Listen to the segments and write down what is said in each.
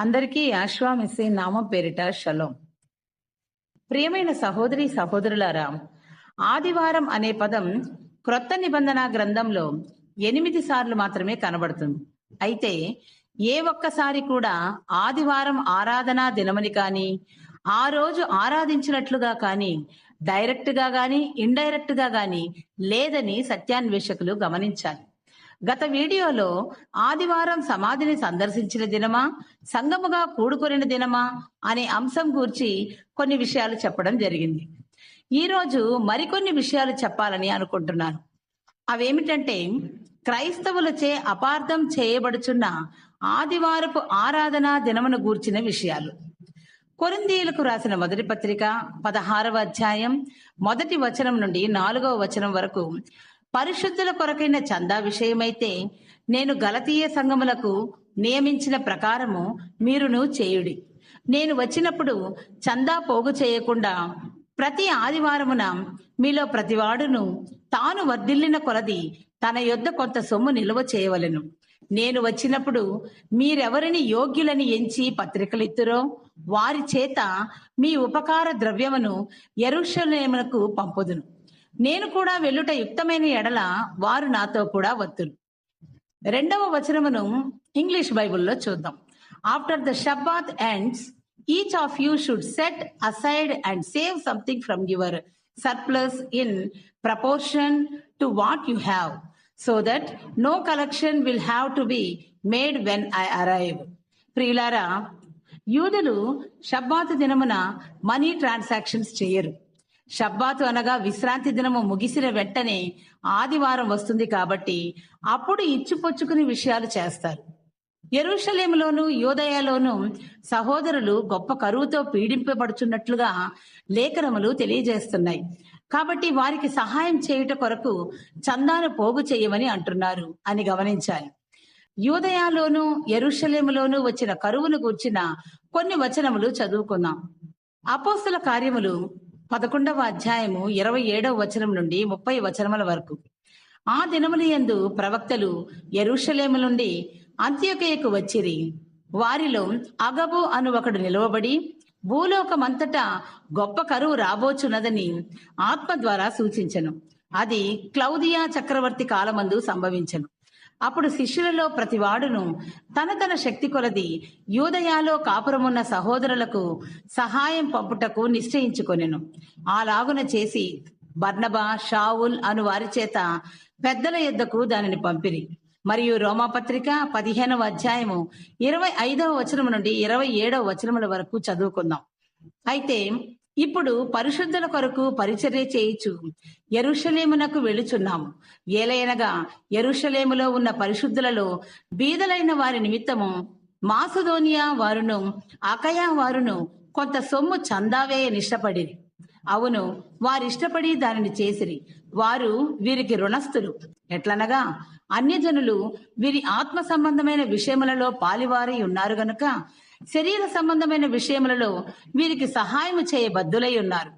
అందరికీ ఆశ్వామిసే నామం పేరిట షలోం. ప్రియమైన సహోదరి సహోదరులారా ఆదివారం అనే పదం క్రొత్త నిబంధన గ్రంథంలో ఎనిమిది సార్లు మాత్రమే కనబడుతుంది. అయితే ఏ ఒక్కసారి కూడా ఆదివారం ఆరాధనా దినమని కానీ ఆ రోజు ఆరాధించినట్లుగా కానీ డైరెక్ట్గా గాని ఇండైరెక్ట్గా గాని లేదని సత్యాన్వేషకులు గమనించాలి. గత వీడియోలో ఆదివారం సమాధిని సందర్శించిన దినమా సంగముగా కూడుకొనిన దినమా అనే అంశం గూర్చి కొన్ని విషయాలు చెప్పడం జరిగింది. ఈరోజు మరికొన్ని విషయాలు చెప్పాలని అనుకుంటున్నాను. అవేమిటంటే క్రైస్తవులచే అపార్థం చేయబడుచున్న ఆదివారపు ఆరాధనా దినమును గూర్చిన విషయాలు. కొరిందీయులకు రాసిన మొదటి పత్రిక పదహారవ అధ్యాయం మొదటి వచనం నుండి నాలుగవ వచనం వరకు పరిశుద్ధుల కొరకైన చందా విషయమైతే నేను గలతీయ సంఘములకు నియమించిన ప్రకారము మీరును చేయుడి. నేను వచ్చినప్పుడు చందా పోగు చేయకుండా ప్రతి ఆదివారమున మీలో ప్రతివాడును తాను వర్ధిల్లిన కొలది తన యొద్ద కొంత సొమ్ము నిల్వ చేయవలెను. నేను వచ్చినప్పుడు మీరెవరిని యోగ్యులని ఎంచి పత్రికలిత్తురో వారి చేత మీ ఉపకార ద్రవ్యమును ఎరుషలేమునకు పంపుదును. నేను కూడా వెళ్ళుట యుక్తమైన ఎడల వారు నాతో కూడా వత్తులు. రెండవ వచనమును ఇంగ్లీష్ బైబిల్లో చూద్దాం. After the Shabbat ends each of you should set aside and save something from your surplus in proportion to what you have so that no collection will have to be made when I arrive ప్రియులారా యూదులు Sabbath దినమున money transactions చేయరు. షబ్బాతు అనగా విశ్రాంతి దినము ముగిసిన వెంటనే ఆదివారం వస్తుంది కాబట్టి అప్పుడు ఇచ్చిపుచ్చుకుని విషయాలు చేస్తారు. ఎరుషలేములోను యోదయలోను సహోదరులు గొప్ప కరువుతో పీడింపబడుచున్నట్లుగా లేఖనములు తెలియజేస్తున్నాయి. కాబట్టి వారికి సహాయం చేయుట కొరకు చందాను పోగు చేయమని అంటున్నారు అని గమనించాలి. యూదయాలోను ఎరుషలేములోను వచ్చిన కరువును గూర్చిన కొన్ని వచనములు చదువుకుందాం. అపోస్తుల కార్యములు పదకొండవ అధ్యాయము ఇరవై ఏడవ వచనం నుండి ముప్పై వచనముల వరకు. ఆ దినముల యందు ప్రవక్తలు ఎరుషలేము నుండి అంత్యకయకు వచ్చిరి. వారిలో అగబు అను ఒకడు నిలవబడి భూలోకమంతటా గొప్ప కరువు రాబోచున్నదని ఆత్మ ద్వారా సూచించను. అది క్లౌదియా చక్రవర్తి కాలమందు సంభవించను. అప్పుడు శిష్యులలో ప్రతివాడును తన తన శక్తి కొలది యూదయాలో కాపురమున్న సహోదరులకు సహాయం పంపుటకు నిశ్చయించుకొనెను. అలాగున చేసి బర్ణబా షావుల్ అను వారి చేత పెద్దల యుద్ధకు దానిని పంపిరి. మరియు రోమాపత్రిక పదిహేనవ అధ్యాయము ఇరవై ఐదవ వచనం నుండి ఇరవై ఏడవ వచనముల వరకు చదువుకుందాం. అయితే ఇప్పుడు పరిశుద్ధుల కొరకు పరిచర్య చేయించు ఎరుషలేమునకు వెళుచున్నాము ఏలయనగా ఎరుషలేములో ఉన్న పరిశుద్ధులలో బీదలైన వారి నిమిత్తము మాసుదోనియా వారును అకయా వారును కొంత సొమ్ము చందావేయ నిష్టపడిరి అవును వారిష్టపడి దానిని చేసిరి. వారు వీరికి రుణస్థులు. ఎట్లనగా అన్యజనులు వీరి ఆత్మ సంబంధమైన విషయములలో పాలివారై ఉన్నారు గనుక శరీర సంబంధమైన విషయములలో వీరికి సహాయం చేయబద్దులై ఉన్నారు.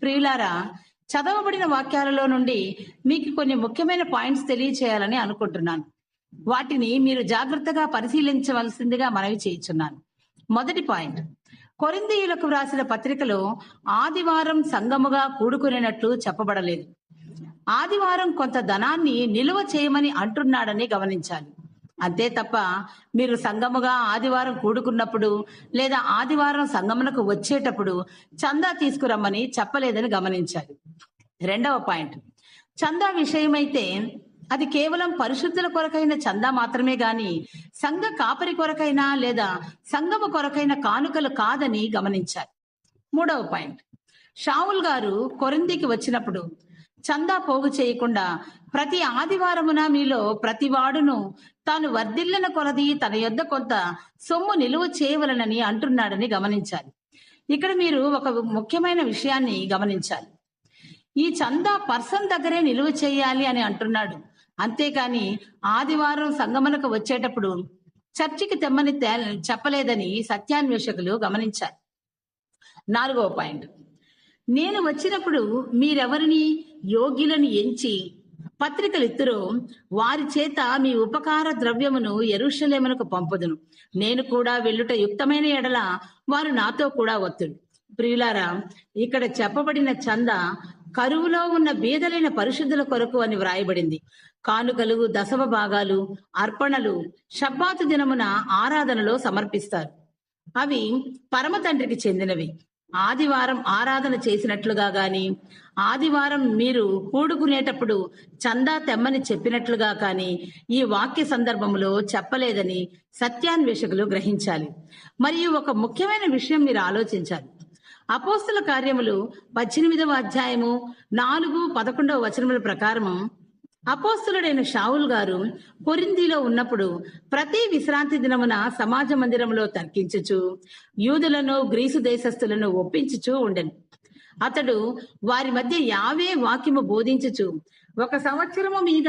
ప్రియులారా చదవబడిన వాక్యాలలో నుండి మీకు కొన్ని ముఖ్యమైన పాయింట్స్ తెలియచేయాలని అనుకుంటున్నాను. వాటిని మీరు జాగ్రత్తగా పరిశీలించవలసిందిగా మనవి చేయించున్నాను. మొదటి పాయింట్ కొరిందీయులకు వ్రాసిన పత్రికలో ఆదివారం సంగముగా కూడుకునేనట్లు చెప్పబడలేదు. ఆదివారం కొంత ధనాన్ని నిలువ చేయమని అంటున్నాడని గమనించాలి. అంతే తప్ప మీరు సంగముగా ఆదివారం కూడుకున్నప్పుడు లేదా ఆదివారం సంగమునకు వచ్చేటప్పుడు చందా తీసుకురమ్మని చెప్పలేదని గమనించాలి. రెండవ పాయింట్. చందా విషయమైతే అది కేవలం పరిశుద్ధుల కొరకైన చందా మాత్రమే గాని సంఘ కాపరి కొరకైనా లేదా సంఘము కొరకైన కానుకలు కాదని గమనించాలి. మూడవ పాయింట్. షావుల్ గారు కొరిందికి వచ్చినప్పుడు చందా పోగు చేయకుండా ప్రతి ఆదివారమున మీలో ప్రతి వాడును తాను వర్ధిల్లిన కొలది తన యొద్ద కొంత సొమ్ము నిలువ చేయవలనని అంటున్నాడని గమనించాలి. ఇక్కడ మీరు ఒక ముఖ్యమైన విషయాన్ని గమనించాలి. ఈ చందా పర్సన్ దగ్గరే నిలువ చేయాలి అని అంటున్నాడు. అంతేకాని ఆదివారం సంగమనకు వచ్చేటప్పుడు చర్చికి తెమ్మని తే- చెప్పలేదని సత్యాన్వేషకులు గమనించారు. నాలుగవ పాయింట్. నేను వచ్చినప్పుడు మీరెవరిని? యోగ్యులను ఎంచి పత్రికలు ఇత్తురు వారి చేత మీ ఉపకార ద్రవ్యమును ఎరుషలేమునకు పంపుదును. నేను కూడా వెళ్ళుట యుక్తమైన ఎడల వారు నాతో కూడా వత్తుడు ప్రియులారా ఇక్కడ చెప్పబడిన చంద కరువులో ఉన్న బీదలైన పరిశుద్ధుల కొరకు అని వ్రాయబడింది. కానుకలు దశమ భాగాలు అర్పణలు షబ్బాతు దినమున ఆరాధనలో సమర్పిస్తారు. అవి పరమ తండ్రికి చెందినవి. ఆదివారం ఆరాధన చేసినట్లుగా గాని ఆదివారం మీరు కూడుకునేటప్పుడు చందా తెమ్మని చెప్పినట్లుగా కానీ ఈ వాక్య సందర్భంలో చెప్పలేదని సత్యాన్వేషకులు గ్రహించాలి. మరియు ఒక ముఖ్యమైన విషయం మీరు ఆలోచించాలి. అపోస్తుల కార్యములు పద్దెనిమిదవ అధ్యాయము నాలుగు పదకొండవ వచనముల ప్రకారము అపోస్తులుడైన షావుల్ గారు కొరిందిలో ఉన్నప్పుడు ప్రతి విశ్రాంతి దినమున సమాజ మందిరంలో తర్కించుచు యూదులను గ్రీసు దేశస్థులను ఒప్పించుచూ ఉండెను. అతడు వారి మధ్య యావే వాక్యము బోధించుచు ఒక సంవత్సరము మీద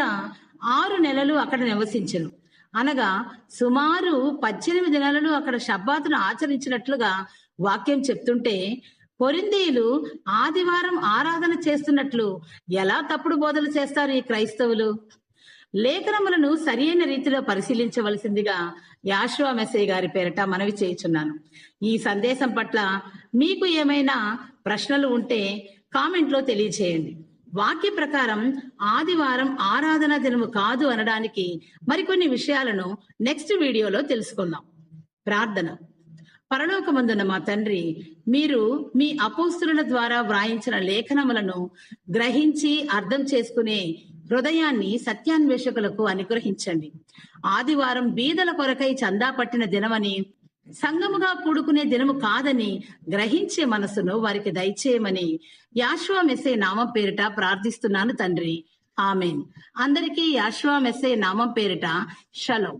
ఆరు నెలలు అక్కడ నివసించను. అనగా సుమారు పద్దెనిమిది నెలలు అక్కడ షబ్బాతును ఆచరించినట్లుగా వాక్యం చెప్తుంటే కొరిందీయులు ఆదివారం ఆరాధన చేస్తున్నట్లు ఎలా తప్పుడు బోధలు చేస్తారు ఈ క్రైస్తవులు? లేఖనములను సరియైన రీతిలో పరిశీలించవలసిందిగా యాశ్వ మెసే గారి పేరట మనవి చేయుచున్నాను. ఈ సందేశం పట్ల మీకు ఏమైనా ప్రశ్నలు ఉంటే కామెంట్లో వాక్య ప్రకారం ఆదివారం ఆరాధన దినము కాదు అనడానికి మరికొన్ని విషయాలను నెక్స్ట్ వీడియోలో తెలుసుకుందాం. ప్రార్థన. పరలోకమందున మా తండ్రి మీరు మీ అపోస్తుల ద్వారా వ్రాయించిన లేఖనములను గ్రహించి అర్థం చేసుకునే హృదయాన్ని సత్యాన్వేషకులకు అనుగ్రహించండి. ఆదివారం బీదల కొరకై చందా పట్టిన దినమని సంగముగా కూడుకునే దినము కాదని గ్రహించే మనసును వారికి దయచేయమని యాశ్వా మెస్సే నామం పేరిట ప్రార్థిస్తున్నాను తండ్రి. ఆమెన్. అందరికీ యాశ్వా మెస్సే నామం పేరిట షలో.